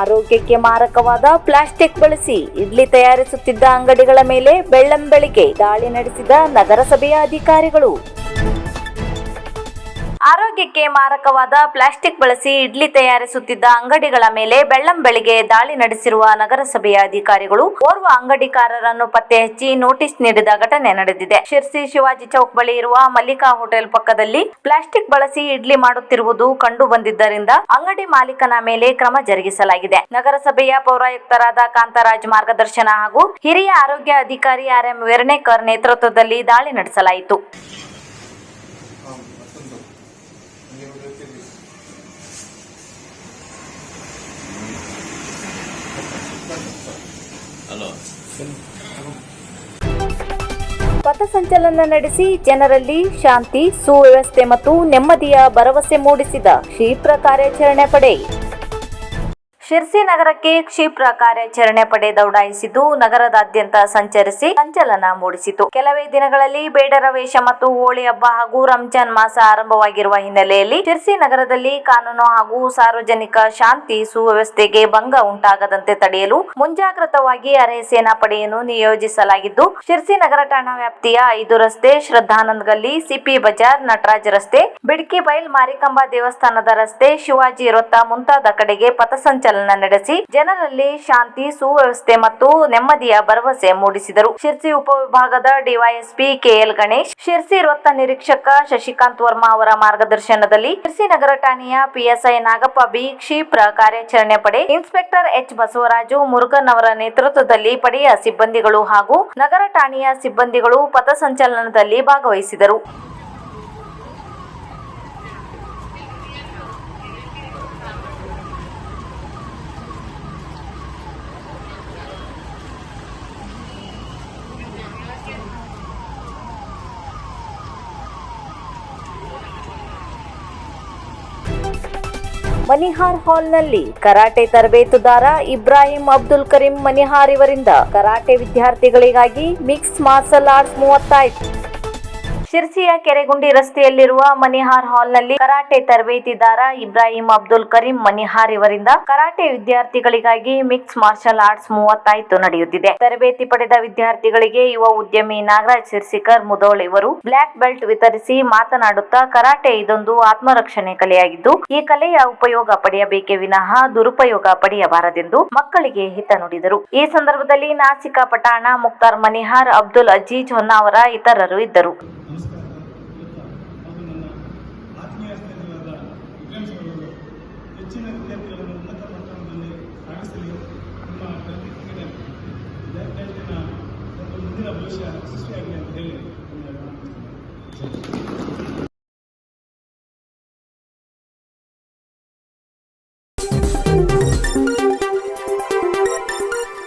ಆರೋಗ್ಯಕ್ಕೆ ಮಾರಕವಾದ ಪ್ಲಾಸ್ಟಿಕ್ ಬಳಸಿ ಇಡ್ಲಿ ತಯಾರಿಸುತ್ತಿದ್ದ ಅಂಗಡಿಗಳ ಮೇಲೆ ಬೆಳ್ಳಂಬೆಳಿಗ್ಗೆ ದಾಳಿ ನಡೆಸಿದ ನಗರಸಭೆಯ ಅಧಿಕಾರಿಗಳು. ಆರೋಗ್ಯಕ್ಕೆ ಮಾರಕವಾದ ಪ್ಲಾಸ್ಟಿಕ್ ಬಳಸಿ ಇಡ್ಲಿ ತಯಾರಿಸುತ್ತಿದ್ದ ಅಂಗಡಿಗಳ ಮೇಲೆ ಬೆಳ್ಳಂಬೆಳಿಗ್ಗೆ ದಾಳಿ ನಡೆಸಿರುವ ನಗರಸಭೆಯ ಅಧಿಕಾರಿಗಳು ಓರ್ವ ಅಂಗಡಿಕಾರರನ್ನು ಪತ್ತೆ ಹಚ್ಚಿ ನೋಟಿಸ್ ನೀಡಿದ ಘಟನೆ ನಡೆದಿದೆ. ಶಿರ್ಸಿ ಶಿವಾಜಿ ಚೌಕ್ ಬಳಿ ಇರುವ ಮಲ್ಲಿಕಾ ಹೋಟೆಲ್ ಪಕ್ಕದಲ್ಲಿ ಪ್ಲಾಸ್ಟಿಕ್ ಬಳಸಿ ಇಡ್ಲಿ ಮಾಡುತ್ತಿರುವುದು ಕಂಡು ಬಂದಿದ್ದರಿಂದ ಅಂಗಡಿ ಮಾಲೀಕನ ಮೇಲೆ ಕ್ರಮ ಜರುಗಿಸಲಾಗಿದೆ. ನಗರಸಭೆಯ ಪೌರಾಯುಕ್ತರಾದ ಕಾಂತರಾಜ್ ಮಾರ್ಗದರ್ಶನ ಹಾಗೂ ಹಿರಿಯ ಆರೋಗ್ಯ ಅಧಿಕಾರಿ ಆರ್ ಎಂ ವೆರ್ಣೇಕರ್ ನೇತೃತ್ವದಲ್ಲಿ ದಾಳಿ ನಡೆಸಲಾಯಿತು. ನೀವು ಸಂಚಲನ ನಡೆಸಿ ಜನರಲ್ಲಿ ಶಾಂತಿ ಸುವ್ಯವಸ್ಥೆ ಮತ್ತು ನೆಮ್ಮದಿಯ ಭರವಸೆ ಮೂಡಿಸಿದ ಕ್ಷಿಪ್ರ ಕಾರ್ಯಾಚರಣೆ ಪಡೆ. ಶಿರ್ಸಿ ನಗರಕ್ಕೆ ಕ್ಷಿಪ್ರ ಕಾರ್ಯಾಚರಣೆ ಪಡೆ ದೌಡಾಯಿಸಿದ್ದು, ನಗರದಾದ್ಯಂತ ಸಂಚರಿಸಿ ಸಂಚಲನ ಮೂಡಿಸಿತು. ಕೆಲವೇ ದಿನಗಳಲ್ಲಿ ಬೇಡರ ವೇಷ ಮತ್ತು ಹೋಳಿ ಹಬ್ಬ ಹಾಗೂ ರಂಜಾನ್ ಮಾಸ ಆರಂಭವಾಗಿರುವ ಹಿನ್ನೆಲೆಯಲ್ಲಿ ಶಿರ್ಸಿ ನಗರದಲ್ಲಿ ಕಾನೂನು ಹಾಗೂ ಸಾರ್ವಜನಿಕ ಶಾಂತಿ ಸುವ್ಯವಸ್ಥೆಗೆ ಭಂಗ ಉಂಟಾಗದಂತೆ ತಡೆಯಲು ಮುಂಜಾಗ್ರತವಾಗಿ ಅರೆ ಸೇನಾ ಪಡೆಯನ್ನು ನಿಯೋಜಿಸಲಾಗಿದ್ದು ಶಿರ್ಸಿ ನಗರ ಠಾಣಾ ವ್ಯಾಪ್ತಿಯ ಐದು ರಸ್ತೆ ಶ್ರದ್ಧಾನಂದ್ ಗಲ್ಲಿ ಸಿಪಿ ಬಜಾರ್, ನಟರಾಜ್ ರಸ್ತೆ, ಬಿಡ್ಕಿ ಬೈಲ್ ಮಾರಿಕಂಬ ದೇವಸ್ಥಾನದ ರಸ್ತೆ, ಶಿವಾಜಿ ವೃತ್ತ ಮುಂತಾದ ಕಡೆಗೆ ಪಥಸಂಚಲನ ನಡೆಸಿ ಜನರಲ್ಲಿ ಶಾಂತಿ, ಸುವ್ಯವಸ್ಥೆ ಮತ್ತು ನೆಮ್ಮದಿಯ ಭರವಸೆ ಮೂಡಿಸಿದರು. ಶಿರ್ಸಿ ಉಪವಿಭಾಗದ ಡಿವೈಎಸ್ಪಿ ಕೆಎಲ್ ಗಣೇಶ್, ಶಿರ್ಸಿ ವೃತ್ತ ನಿರೀಕ್ಷಕ ಶಶಿಕಾಂತ್ ವರ್ಮಾ ಅವರ ಮಾರ್ಗದರ್ಶನದಲ್ಲಿ ಶಿರ್ಸಿ ನಗರ ಠಾಣೆಯ ಪಿಎಸ್ಐ ನಾಗಪ್ಪ ಬಿ ಕ್ಷಿಪ್ರ ಕಾರ್ಯಾಚರಣೆ ಪಡೆ ಇನ್ಸ್ಪೆಕ್ಟರ್ ಎಚ್ ಬಸವರಾಜು ಮುರುಗನ್ ಅವರ ನೇತೃತ್ವದಲ್ಲಿ ಪಡೆಯ ಸಿಬ್ಬಂದಿಗಳು ಹಾಗೂ ನಗರ ಠಾಣೆಯ ಸಿಬ್ಬಂದಿಗಳು ಪಥಸಂಚಲನದಲ್ಲಿ ಭಾಗವಹಿಸಿದರು. ಮನಿಹಾರ್ ಹಾಲ್ನಲ್ಲಿ ಕರಾಟೆ ತರಬೇತುದಾರ ಇಬ್ರಾಹಿಂ ಅಬ್ದುಲ್ ಕರೀಂ ಮನಿಹಾರ್ ಇವರಿಂದ ಕರಾಟೆ ವಿದ್ಯಾರ್ಥಿಗಳಿಗಾಗಿ ಮಿಕ್ಸ್ ಮಾರ್ಷಲ್ ಆರ್ಟ್ಸ್ ಮೂವತ್ತೈದು ಶಿರ್ಸಿಯ ಕೆರೆಗುಂಡಿ ರಸ್ತೆಯಲ್ಲಿರುವ ಮನಿಹಾರ್ ಹಾಲ್ನಲ್ಲಿ ಕರಾಟೆ ತರಬೇತಿದಾರ ಇಬ್ರಾಹಿಂ ಅಬ್ದುಲ್ ಕರೀಂ ಮನಿಹಾರ್ ಇವರಿಂದ ಕರಾಟೆ ವಿದ್ಯಾರ್ಥಿಗಳಿಗಾಗಿ ಮಿಕ್ಸ್ ಮಾರ್ಷಲ್ ಆರ್ಟ್ಸ್ ಮೂವತ್ತಾಯ್ತು ನಡೆಯುತ್ತಿದೆ. ತರಬೇತಿ ಪಡೆದ ವಿದ್ಯಾರ್ಥಿಗಳಿಗೆ ಯುವ ಉದ್ಯಮಿ ನಾಗರಾಜ್ ಶಿರ್ಸಿಕರ್ ಮುದೋಳ್ ಇವರು ಬ್ಲಾಕ್ ಬೆಲ್ಟ್ ವಿತರಿಸಿ ಮಾತನಾಡುತ್ತಾ ಕರಾಟೆ ಇದೊಂದು ಆತ್ಮರಕ್ಷಣೆ ಕಲೆಯಾಗಿದ್ದು, ಈ ಕಲೆಯ ಉಪಯೋಗ ಪಡೆಯಬೇಕೇ ವಿನಃ ದುರುಪಯೋಗ ಪಡೆಯಬಾರದೆಂದು ಮಕ್ಕಳಿಗೆ ಹಿತ ನುಡಿದರು. ಈ ಸಂದರ್ಭದಲ್ಲಿ ನಾಸಿಕಾ ಪಠಾಣ ಮುಕ್ತಾರ್ ಮನಿಹಾರ್ ಅಬ್ದುಲ್ ಅಜೀಜ್ ಹೊನ್ನಾವರ ಇತರರು ಇದ್ದರು. ಹೆಚ್ಚಿನ ವಿದ್ಯಾರ್ಥಿಗಳನ್ನು ಉನ್ನತ ಮಟ್ಟದಲ್ಲಿ ಸಾಗಿಸಲು ನಮ್ಮ ಕಲಿಕೆಗೆ ವಿದ್ಯಾರ್ಥಿಗಳ ಮುಂದಿನ ಭವಿಷ್ಯ ಸೃಷ್ಟಿಯಾಗಿದೆ ಅಂತ ಹೇಳಿ